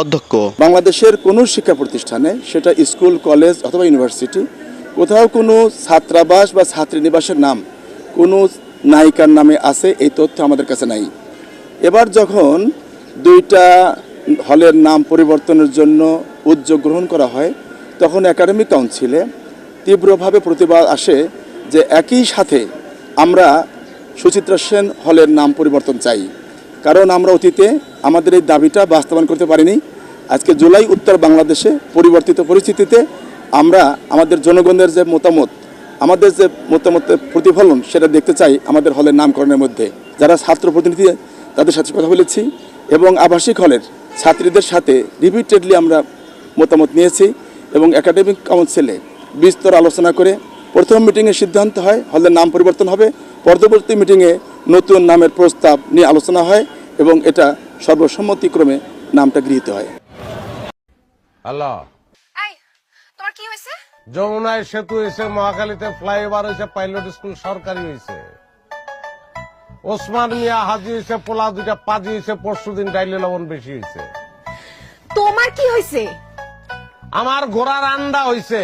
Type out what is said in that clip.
অধ্যক্ষ। বাংলাদেশের কোনো শিক্ষা প্রতিষ্ঠানে সেটা স্কুল, কলেজ অথবা ইউনিভার্সিটি, কোথাও কোনো ছাত্রাবাস বা ছাত্রীনিবাসের নাম, কোনো নায়িকার নামে আছে, এই তথ্য আমাদের কাছে নাই। এবার যখন দুইটা হলের নাম পরিবর্তনের জন্য উদ্যোগ গ্রহণ করা হয়, তখন একাডেমিক কাউন্সিলে তীব্রভাবে প্রতিবাদ আসে যে একই সাথে আমরা সুচিত্রা সেন হলের নাম পরিবর্তন চাই। কারণ আমরা অতীতে আমাদের এই দাবিটা বাস্তবায়ন করতে পারিনি। আজকে জুলাই উত্তর বাংলাদেশে পরিবর্তিত পরিস্থিতিতে আমরা আমাদের জনগণের যে মতামত, আমাদের যে মতামতের প্রতিফলন সেটা দেখতে চাই আমাদের হলের নামকরণের মধ্যে। যারা ছাত্র প্রতিনিধি, তাদের সাথে কথা বলেছি এবং আবাসিক হলের ছাত্রীদের সাথে রিপিটেডলি আমরা মতামত নিয়েছি এবং একাডেমিক কাউন্সিলে বিস্তর আলোচনা করে প্রথম মিটিংয়ে সিদ্ধান্ত হয়, হলের নাম পরিবর্তন হবে। পরবর্তী মিটিংয়ে নতুন নামের প্রস্তাব নিয়ে আলোচনা হয় এবং এটা সর্বসম্মতিক্রমে নামটা গৃহীত হয়। হ্যালো। তোমার কি হয়েছে? যমুনায় সেতু হয়েছে মহাখালীতে ফ্লাইওভার হয়েছে পাইলট স্কুল সরকারি হয়েছে। ওসমান মিয়া হাজি হয়েছে পোলা দুইটা পাজি হয়েছে পরশু দিন ডাইলে লবণ বেশি হয়েছে। তোমার কি হয়েছে? আমার ঘোড়ার আন্ডা হয়েছে।